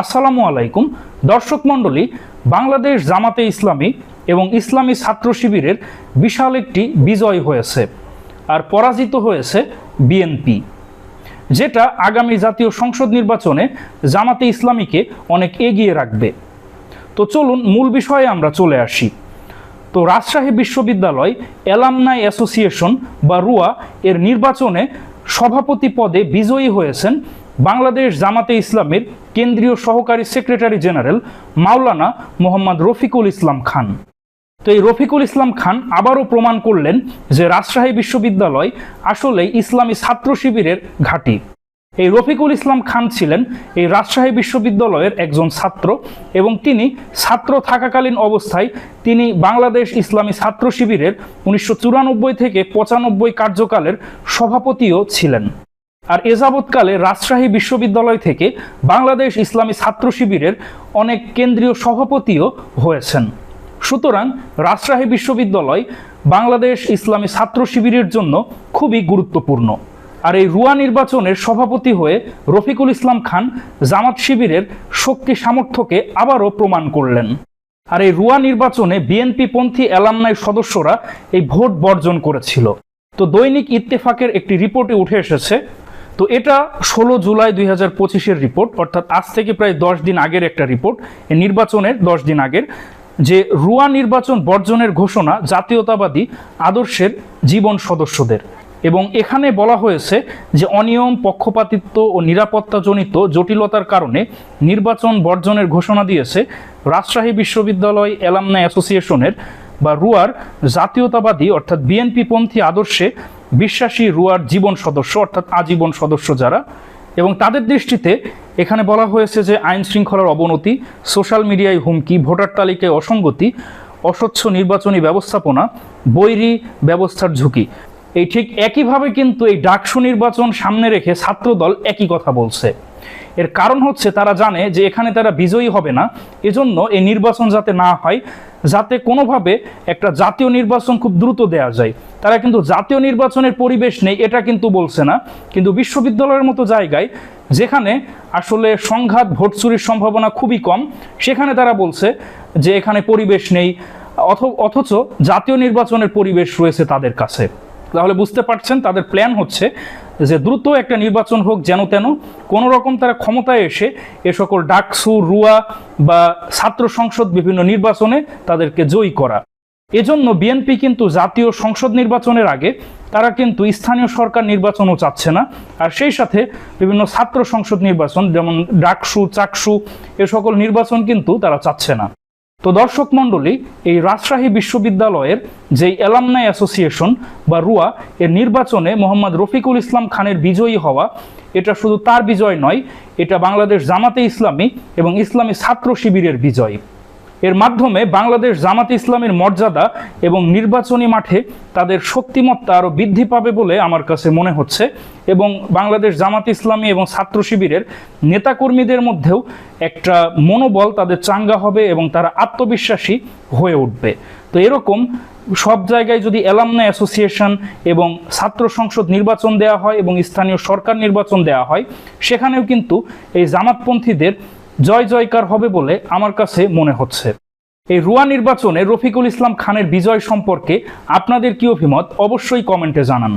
আসসালামু আলাইকুম। দর্শক মণ্ডলী, বাংলাদেশ জামাতে ইসলামী এবং ইসলামী ছাত্র শিবিরের বিশাল একটি বিজয় হয়েছে আর পরাজিত হয়েছে বিএনপি, যেটা আগামী জাতীয় সংসদ নির্বাচনে জামাতে ইসলামীকে অনেক এগিয়ে রাখবে। তো চলুন, মূল বিষয়ে আমরা চলে আসি। তো রাজশাহী বিশ্ববিদ্যালয় এলামনাই অ্যাসোসিয়েশন বা রুয়া এর নির্বাচনে সভাপতি পদে বিজয়ী হয়েছেন বাংলাদেশ জামাতে ইসলামের কেন্দ্রীয় সহকারী সেক্রেটারি জেনারেল মাওলানা মোহাম্মদ রফিকুল ইসলাম খান। তো এই রফিকুল ইসলাম খান আবারও প্রমাণ করলেন যে রাজশাহী বিশ্ববিদ্যালয় আসলেই ইসলামী ছাত্র শিবিরের ঘাঁটি। এই রফিকুল ইসলাম খান ছিলেন এই রাজশাহী বিশ্ববিদ্যালয়ের একজন ছাত্র এবং তিনি ছাত্র থাকাকালীন অবস্থায় তিনি বাংলাদেশ ইসলামী ছাত্র শিবিরের উনিশশো চুরানব্বই থেকে পঁচানব্বই কার্যকালের সভাপতিও ছিলেন। আর এযাবৎকালে রাজশাহী বিশ্ববিদ্যালয় থেকে বাংলাদেশ ইসলামী ছাত্র শিবিরের অনেক কেন্দ্রীয় সভাপতিও হয়েছেন। সুতরাং রাজশাহী বিশ্ববিদ্যালয় বাংলাদেশ ইসলামী ছাত্র শিবিরের জন্য খুবই গুরুত্বপূর্ণ। আর এই রুয়া নির্বাচনের সভাপতি হয়ে রফিকুল ইসলাম খান জামাত শিবিরের শক্তি সামর্থ্যকে আবারও প্রমাণ করলেন। আর এই রুয়া নির্বাচনে বিএনপি পন্থী এলামনাই সদস্যরা এই ভোট বর্জন করেছিল। তো দৈনিক ইত্তেফাকের একটি রিপোর্টে উঠে এসেছে তো এটা ষোলো জুলাই দুই হাজার পঁচিশের রিপোর্ট অর্থাৎ আজ থেকে প্রায় দশ দিন আগের একটা রিপোর্ট নির্বাচনের দশ দিন আগের। যে রুয়া নির্বাচন বর্জনের ঘোষণা জাতীয়তাবাদী আদর্শের জীবন সদস্যদের। এবং এখানে বলা হয়েছে যে অনিয়ম, পক্ষপাতিত্ব ও নিরাপত্তাজনিত জটিলতার কারণে নির্বাচন বর্জনের ঘোষণা দিয়েছে রাজশাহী বিশ্ববিদ্যালয় এলামনা অ্যাসোসিয়েশনের বা রুয়ার জাতীয়তাবাদী, অর্থাৎ বিএনপি পন্থী আদর্শে বিশ্বাসী রুয়ার জীবন সদস্য, অর্থাৎ আজীবন সদস্য যারা, এবং তাদের দৃষ্টিতে এখানে বলা হয়েছে যে আইন শৃঙ্খলার অবনতি, সোশ্যাল মিডিয়ায় হুমকি, ভোটার তালিকায় অসঙ্গতি, অস্বচ্ছ নির্বাচনী ব্যবস্থাপনা, বৈরী ব্যবস্থার ঝুঁকি। এই ঠিক একইভাবে কিন্তু এই ডাকসু নির্বাচন সামনে রেখে ছাত্রদল একই কথা বলছে। এর কারণ হচ্ছে তারা জানে যে এখানে তারা বিজয়ী হবে না। এজন্য এই নির্বাচন যাতে না হয়, যাতে কোনোভাবে একটা জাতীয় নির্বাচন খুব দ্রুত দেওয়া যায়। তারা কিন্তু জাতীয় নির্বাচনের পরিবেশ নেই, এটা কিন্তু বলছে না। কিন্তু বিশ্ববিদ্যালয়ের মতো জায়গায়, যেখানে আসলে সংঘাত ভোট চুরির সম্ভাবনা খুবই কম, সেখানে তারা বলছে যে এখানে পরিবেশ নেই অথচ জাতীয় নির্বাচনের পরিবেশ রয়েছে তাদের কাছে। তাহলে বুঝতে পারছেন, তাদের প্ল্যান হচ্ছে যে দ্রুত একটা নির্বাচন হোক যেন তেন কোনো রকম তারা ক্ষমতায় এসে এ সকল ডাকসু, রুয়া বা ছাত্র সংসদ বিভিন্ন নির্বাচনে তাদেরকে জয়ী করা। এজন্য বিএনপি কিন্তু জাতীয় সংসদ নির্বাচনের আগে তারা কিন্তু স্থানীয় সরকার নির্বাচনও চাচ্ছে না। আর সেই সাথে বিভিন্ন ছাত্র সংসদ নির্বাচন, যেমন ডাকসু, চাকসু, এ সকল নির্বাচন কিন্তু তারা চাচ্ছে না। তো দর্শক মণ্ডলী, এই রাজশাহী বিশ্ববিদ্যালয়ের যেই এলামনাই অ্যাসোসিয়েশন বা রুয়া, এর নির্বাচনে মোহাম্মদ রফিকুল ইসলাম খানের বিজয়ী হওয়া, এটা শুধু তার বিজয় নয়, এটা বাংলাদেশ জামাতে ইসলামী এবং ইসলামী ছাত্র শিবিরের বিজয়। এর মাধ্যমে বাংলাদেশ জামাত ইসলামের মর্যাদা এবং নির্বাচনী মাঠে তাদের শক্তিমত্তা আরও বৃদ্ধি পাবে বলে আমার কাছে মনে হচ্ছে। এবং বাংলাদেশ জামাত ইসলামী এবং ছাত্র শিবিরের নেতাকর্মীদের মধ্যেও একটা মনোবল তাদের চাঙ্গা হবে এবং তারা আত্মবিশ্বাসী হয়ে উঠবে। তো এরকম সব জায়গায় যদি এলামনা অ্যাসোসিয়েশন এবং ছাত্র সংসদ নির্বাচন দেওয়া হয় এবং স্থানীয় সরকার নির্বাচন দেওয়া হয়, সেখানেও কিন্তু এই জামাতপন্থীদের জয় জয়কার হবে বলে আমার কাছে মনে হচ্ছে। এই রুয়া নির্বাচনে রফিকুল ইসলাম খানের বিজয় সম্পর্কে আপনাদের কি অভিমত? অবশ্যই কমেন্টে জানান।